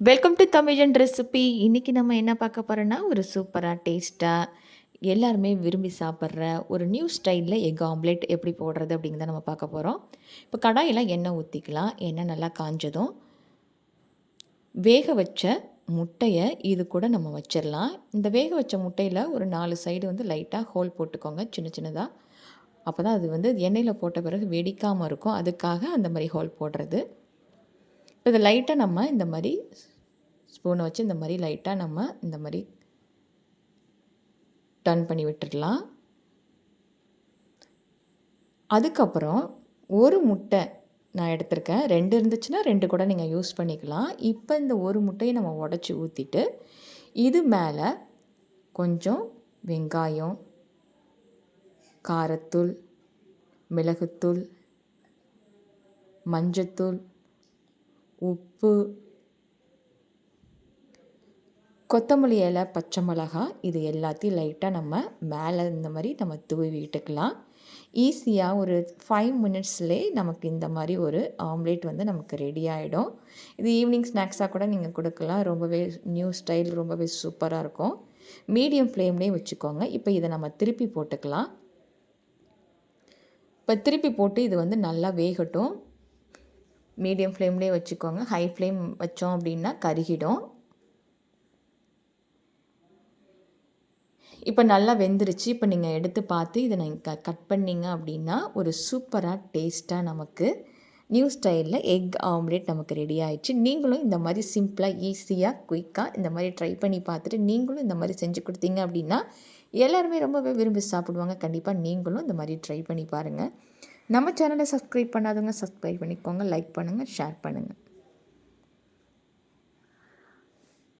Welcome to தமிழன் recipe இன்றைக்கி நம்ம என்ன பார்க்க போகிறோன்னா ஒரு சூப்பராக டேஸ்ட்டாக எல்லாருமே விரும்பி சாப்பிட்ற ஒரு நியூ ஸ்டைலில் எக் ஆம்லெட் எப்படி போடுறது அப்படிங்கிறத நம்ம பார்க்க போகிறோம் இப்போ கடாயில் எண்ணெய் ஊற்றிக்கலாம் எண்ணெய் நல்லா காஞ்சதும் வேக வச்ச முட்டையை இது கூட நம்ம வச்சிடலாம். இந்த வேக வச்ச முட்டையில் ஒரு நாலு சைடு வந்து லைட்டாக ஹோல் போட்டுக்கோங்க சின்ன சின்னதாக அப்போ தான் அது வந்து எண்ணெயில் போட்ட பிறகு வெடிக்காமல் இருக்கும். அதுக்காக அந்த மாதிரி ஹோல் போடுறது. இப்போ இதை லைட்டாக நம்ம இந்த மாதிரி ஸ்பூனை வச்சு இந்த மாதிரி லைட்டாக நம்ம இந்த மாதிரி டர்ன் பண்ணி விட்டுடலாம். அதுக்கப்புறம் ஒரு முட்டை நான் எடுத்திருக்கேன். ரெண்டு இருந்துச்சுன்னா ரெண்டு கூட நீங்கள் யூஸ் பண்ணிக்கலாம். இப்போ இந்த ஒரு முட்டையை நம்ம உடச்சி ஊற்றிட்டு இது மேலே கொஞ்சம் வெங்காயம் காரத்தூள் மிளகுத்தூள் மஞ்சத்தூள் உப்பு. கொத்தமல்லி இலை பச்சை மிளகா இது எல்லாத்தையும் லைட்டாக நம்ம மேலே இந்த மாதிரி நம்ம தூவி விட்டுக்கலாம். ஈஸியாக ஒரு ஃபைவ் மினிட்ஸ்லேயே நமக்கு இந்த மாதிரி ஒரு ஆம்லேட் வந்து நமக்கு ரெடி ஆகிடும் இது ஈவினிங் ஸ்நாக்ஸாக கூட நீங்கள் கொடுக்கலாம். ரொம்பவே நியூ ஸ்டைல் ரொம்பவே சூப்பராக இருக்கும். மீடியம் ஃப்ளேம்லேயே வச்சுக்கோங்க. இப்போ இதை நம்ம திருப்பி போட்டுக்கலாம். இப்போ திருப்பி போட்டு இது வந்து நல்லா வேகட்டும். மீடியம் ஃப்ளேம்லேயே வச்சுக்கோங்க. ஹை ஃப்ளேம் வச்சோம் அப்படின்னா கருகிடும். இப்போ நல்லா வெந்துருச்சு. இப்போ நீங்கள் எடுத்து பார்த்து இதை நீங்கள் கட் பண்ணிங்க அப்படின்னா ஒரு சூப்பராக டேஸ்ட்டாக நமக்கு நியூ ஸ்டைலில் எக் ஆம்லேட் நமக்கு ரெடி ஆயிடுச்சு. நீங்களும் இந்த மாதிரி சிம்பிளாக ஈஸியாக குயிக்காக இந்த மாதிரி ட்ரை பண்ணி பார்த்துட்டு நீங்களும் இந்த மாதிரி செஞ்சு கொடுத்தீங்க அப்படின்னா எல்லாருமே ரொம்பவே விரும்பி சாப்பிடுவாங்க. கண்டிப்பாக நீங்களும் இந்த மாதிரி ட்ரை பண்ணி பாருங்கள் நம்ம சேனலை சப்ஸ்கிரைப் பண்ணாதவங்க சப்ஸ்கிரைப் பண்ணிக்கோங்க லைக் பண்ணுங்கள் ஷேர் பண்ணுங்கள்